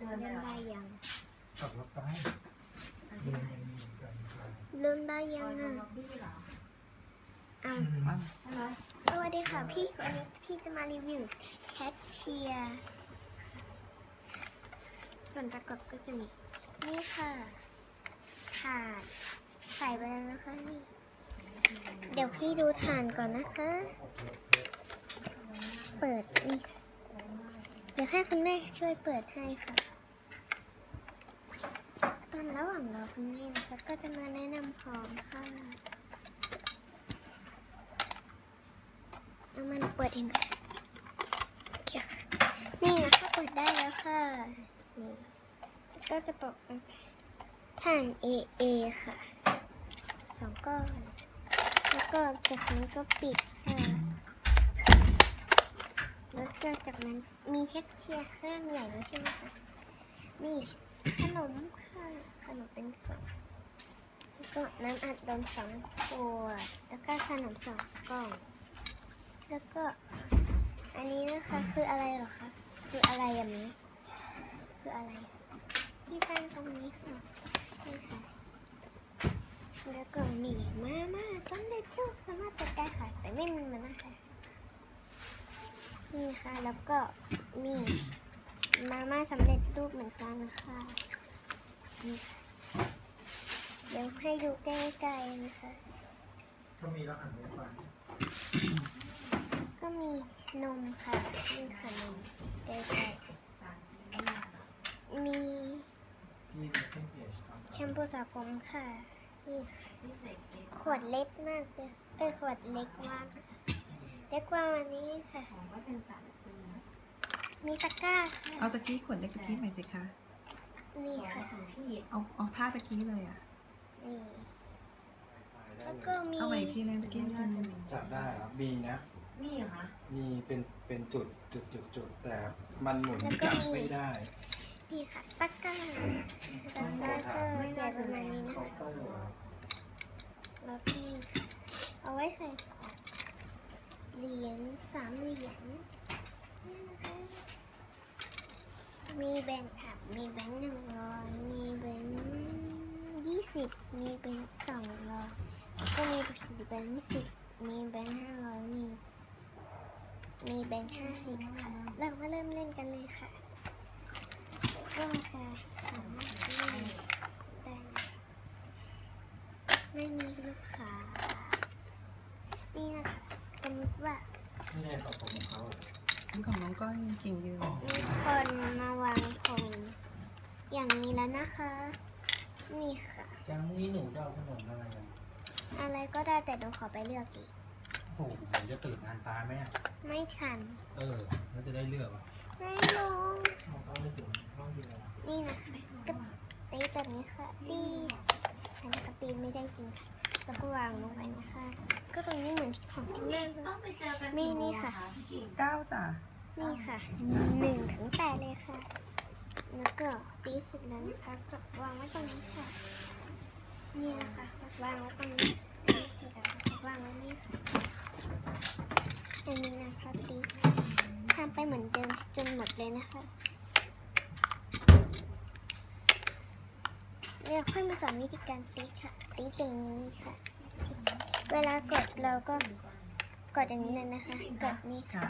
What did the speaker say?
เริ่มได้ยังขับรถไปเดินไปเหมือนกันครับเริ่มได้ยังอะล็อบบี้เหรออ้าวใช่ไหมสวัสดีค่ะพี่วันนี้พี่จะมารีวิวแคชเชียร์ส่วนประกอบก็จะมีนี่ค่ะถาดใส่ไปแล้วนะคะนี่ เดี๋ยวพี่ดูฐานก่อนนะคะ เปิดนี่ค่ะเดี๋ยวให้คุณแม่ช่วยเปิดให้ค่ะตอน ระหว่างรอคุณแม่นะคะก็จะมาแนะนำของค่ะเอามันเปิดเองค่ะนี่นะคะเปิดได้แล้วค่ะนี่ก็จะบอกฐาน AA ค่ะสองก้อน แล้วก็จากนั้นก็ปิดค่ะแล้วก็จากนั้นมีแคชเชียร์เครื่องใหญ่ด้วยใช่ไหมคะมี ขนมค่ะขนมเป็นกล่องแล้วก็น้ำอัดลมสองขวด แล้วก็ขนมสองกล่อง แล้วก็อันนี้นะคะคืออะไรหรอคะ คืออะไรอย่างนี้ คืออะไร ที่ตั้งตรงนี้ค่ะนี่ค่ะ แล้วก็มีมาม่าสำเร็จรูปสามารถเปิดได้ค่ะ แต่ไม่มีมันนะคะ นี่ค่ะ แล้วก็มี มาม่าสำเร็จรูปเหมือนกันนะคะนี่ค่ะเดี๋ยวให้ดูใกล้ๆนะคะก็มีรหัสไวไฟก็มีนมค่ะนี่ค่ะนมใกล้สามสี่ห้าๆมีที่ในเพจเพจครับแชมพูสระผมค่ะนี่ค่ะพิเศษเด็กขวดเล็กมากเลยเอ้ยขวดเล็กมากค่ะเล็กกว่าวันนี้ค่ะ มจีนมีตะกร้าค่ะเอาตะกี้ขวดเล็กตะกี้ใหม่สิคะนี่ของค่ะของพี่เอาเอาท่าตะกี้เลยอะนี่แล้วก็มีเอาใหม่อีกทีนึงตะกี้น่าจะมีจับได้ครับมีนะมีเหรอคะมีเป็นเป็นจุดจุดจุดจุดแต่มันหมุนจับไม่ได้นี่ค่ะตะกร้าตะกร้าก็ใหญ่ประมาณนี้นะคะแล้วพี่เอาไว้ใส่ของเหรียญสามเหรียญนี่นะคะ มีแบงค์ค่ะ มีแบงค์หนึ่งร้อยมีแบงค์ยี่สิบมีแบงค์สองร้อยก็มีแบงค์สิบมีแบงค์ห้าร้อยมี มีแบงค์ห้าสิบค่ะ เรามาเริ่มเล่นกันเลยค่ะ ก็จะสามารถเล่นได้ไม่มีลูกค้านี่นะคะสมมติว่านี่ไงของผมของเขาของน้องก้อยกิ่งยืนมีคนมาวางของอย่างนี้แล้วนะคะ นี่ค่ะจังนี่หนูจะเอาขนมอะไรกันอะไรก็ได้แต่หนูขอไปเลือกอีกโอ้โหเดี๋ยวจะตื่นทานตายไหมอะไม่ทัน เออแล้วจะได้เลือกอะไม่รู้เขาไม่ถึงห้องเดียวนี่นะคะก็ตีแบบนี้ค่ะตีอันนี้ก็ตีไม่ได้จริงค่ะแล้วก็วางลงไปนะคะ ก็ตรงนี้เหมือนของจริงมากเลยต้องไปเจอกันมีนี่ค่ะพี่กิ่งเก้าจ้ะนี่ค่ะหนึ่งถึงแปดเลยค่ะ แล้วก็ตีเสร็จแล้วนะคะก็วางไว้ตรงนี้ค่ะ นี่นะคะวางไว้ตรงนี้ตีเสร็จแล้วก็วางไว้นี่ค่ะอันนี้นะคะตีทำไปเหมือนเดิมจนหมดเลยนะคะเดี๋ยวค่อยมาสอนวิธีการตีค่ะตีตรงนี้ค่ะ เวลากดเราก็กดอย่างนี้เลยนะคะ กดนี้ค่ะ